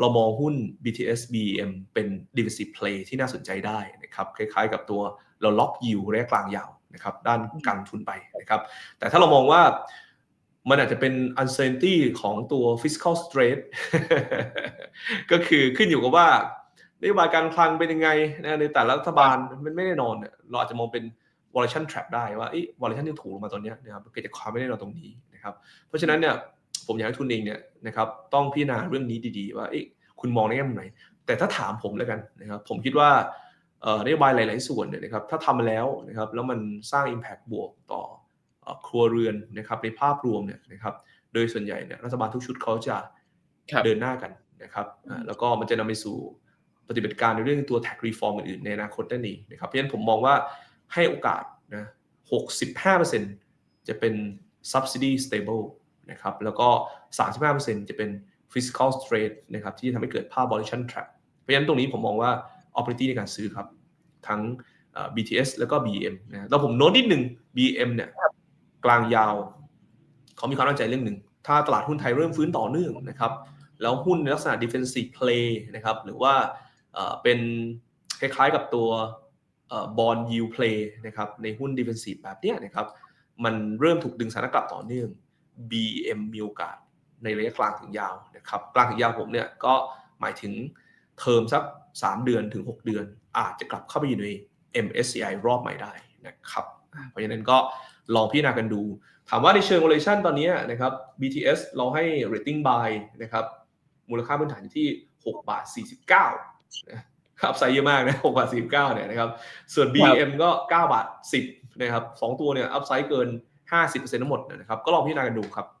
เรามองหุ้น BTS BEM เป็น defensive play ที่น่าสนใจได้นะครับคล้ายๆ กับตัวเราล็อกยิวระยะกลางยาวนะครับด้านการทุนไปนะครับแต่ถ้าเรามองว่ามันอาจจะเป็น uncertainty ของตัว fiscal strength ก็คือขึ้นอยู่กับว่านโยบายการคลังเป็นยังไงนะในแต่ละรัฐบาลมันไม่แน่นอน เราอาจจะมองเป็น valuation trap ได้ว่า valuation ที่ถูกลงมาตอนนี้นะครับเกิดจากความไม่แน่นอนตรงนี้นะครับเพราะฉะนั้นเนี่ย ผมอยากให้ทุนเองเนี่ยนะครับต้องพิจารณาเรื่องนี้ดีๆ ว่าคุณมองในแง่มุมไหน แต่ถ้าถามผมแล้วกันนะครับผมคิดว่านโยบายหลาย ๆ ส่วนเนี่ยนะครับถ้าทำมาแล้วนะครับแล้วมันสร้าง Impact บวกต่อครัวเรือนนะครับในภาพรวมเนี่ยนะครับโดยส่วนใหญ่เนี่ยรัฐบาลทุกชุดเขาจะเดินหน้ากันนะครับแล้วก็มันจะนำไปสู่ปฏิบัติการในเรื่องตัว tax reform อื่น ๆ ในอนาคตนั่นเองนะครับเพราะฉะนั้นผมมองว่าให้โอกาสนะ65%จะเป็น subsidy stable นะครับแล้วก็ 35%จะเป็น fiscal strength นะครับที่ทำให้เกิดภาพ valuation trap เพราะฉะนั้นตรงนี้ผมมองว่า opportunity ในการซื้อครับ ทั้ง BTS แล้วก็ BM นะแล้วผมโน้ตนิดหนึ่ง BM เนี่ยกลางยาว เขามีความตั้งใจเรื่องหนึ่ง ถ้าตลาดหุ้นไทยเริ่มฟื้นต่อเนื่องนะครับ แล้วหุ้นในลักษณะ defensive play นะครับหรือว่าเป็นคล้ายๆกับตัวบอล yield play นะครับในหุ้น defensive แบบเนี้ยนะครับมันเริ่มถูกดึงสถานกลับต่อเนื่อง BM มีโอกาสในระยะกลางถึงยาวนะครับกลางถึงยาวผมเนี่ยก็หมายถึงเทอมสัก 3 เดือนถึง 6 เดือน อาจจะกลับเข้าไปอยู่ใน MSCI รอบใหม่ได้นะครับเพราะฉะนั้นก็ลองพิจารณากันดู ถามว่าในเชิง valuation ตอนนี้นะครับ BTS เราให้ rating buy นะครับมูลค่าพื้นฐานอยู่ที่ 6 บาท 49นะครับไซส์เยอะมากนะ6บาท49เนี่ยนะครับส่วน BM ก็ 9 บาท 10นะครับสองตัวเนี่ยอัพไซด์เกิน 50%ทั้งหมดนะครับ ก็ลองพิจารณากันดูครับ